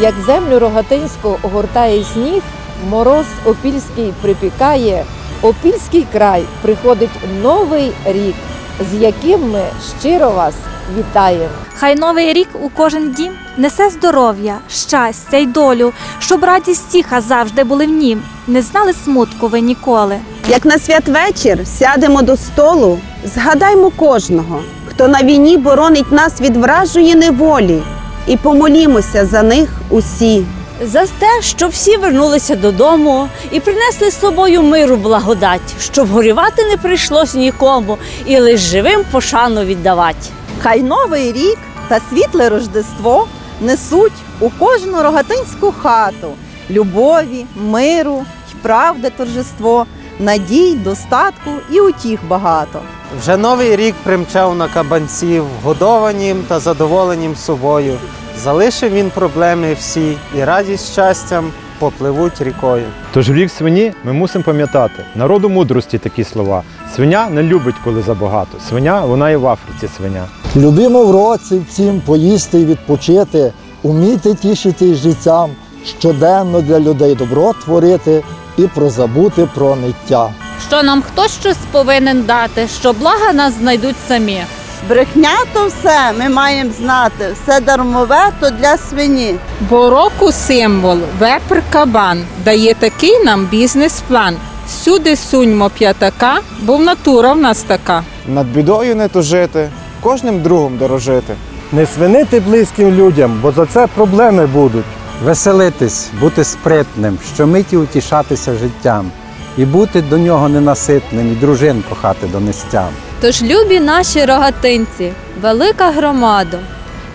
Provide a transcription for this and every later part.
Як землю рогатинську огортає сніг, мороз опільський припікає, опільський край приходить новий рік, з яким ми щиро вас вітаємо. Хай новий рік у кожен дім несе здоров'я, щастя й долю, щоб радість тіха завжди були в нім. Не знали смутку ви ніколи. Як на святвечір сядемо до столу, згадаймо кожного, хто на війні боронить нас від вражої неволі, і помолімося за них усі. За те, щоб всі вернулися додому і принесли з собою миру благодать, щоб горювати не прийшлось нікому і лиш живим пошану віддавати. Хай новий рік та світле Рождество несуть у кожну рогатинську хату любові, миру й правди торжество, надій, достатку і утіх багато. Вже новий рік примчав на кабанців, годованім та задоволенім собою. Залишив він проблеми всі, і радість щастям попливуть рікою. Тож в рік свині ми мусимо пам'ятати народу мудрості такі слова. Свиня не любить, коли забагато. Свиня вона і в Африці свиня. Любимо в році всім поїсти і відпочити, уміти тішити життям, щоденно для людей добро творити і прозабути про ниття. що нам хтось щось повинен дати, що блага нас знайдуть самі. Брехня то все ми маємо знати, все дармове то для свині. Бо року символ вепр кабан дає такий нам бізнес-план. Всюди суньмо п'ятака, бо натура в нас така. Над бідою не тужити, кожним другом дорожити. Не свинити близьким людям, бо за це проблеми будуть. Веселитись, бути спритним, щомиті утішатися життям, і бути до нього ненаситним, і дружин кохати донестям. Тож, любі наші рогатинці, велика громада,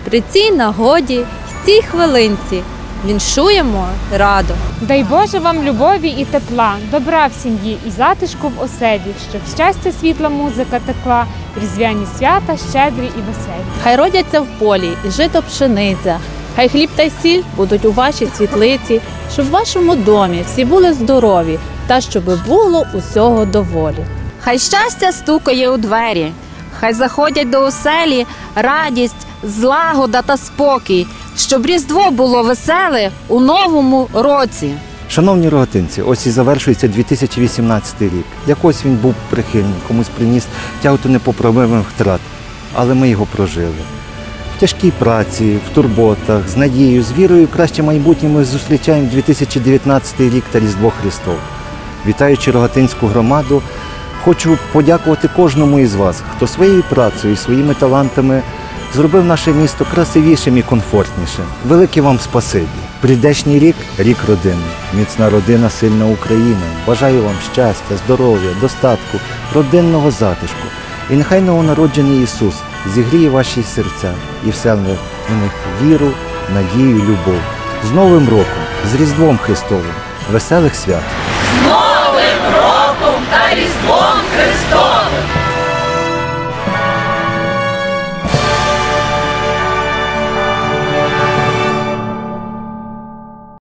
при цій нагоді й цій хвилинці віншуємо радо. Дай Боже вам любові і тепла, добра в сім'ї і затишку в оселі, щоб щастя, світла музика текла, різдвяні свята щедрі і веселі. Хай родяться в полі і жито пшениця. Хай хліб та й сіль будуть у вашій світлиці, щоб в вашому домі всі були здорові, та щоб було усього доволі. Хай щастя стукає у двері, хай заходять до оселі радість, злагода та спокій, щоб Різдво було веселе у новому році. Шановні рогатинці, ось і завершується 2018 рік. Якось він був прихильний, комусь приніс тяготу непоправимих втрат, але ми його прожили. Тяжкій праці, в турботах, з надією, з вірою, краще майбутнє ми зустрічаємо 2019 рік та Різдво Христов. Вітаючи рогатинську громаду, хочу подякувати кожному із вас, хто своєю працею своїми талантами зробив наше місто красивішим і комфортнішим. Велике вам спасибі. Прийдешній рік рік родини. Міцна родина, сильна Україна. Бажаю вам щастя, здоров'я, достатку, родинного затишку. І нехай новонароджений Ісус зігріє ваші серця і вселне в них віру, надію, любов. З Новим роком, з Різдвом Христовим, веселих свят! З Новим роком та Різдвом Христовим!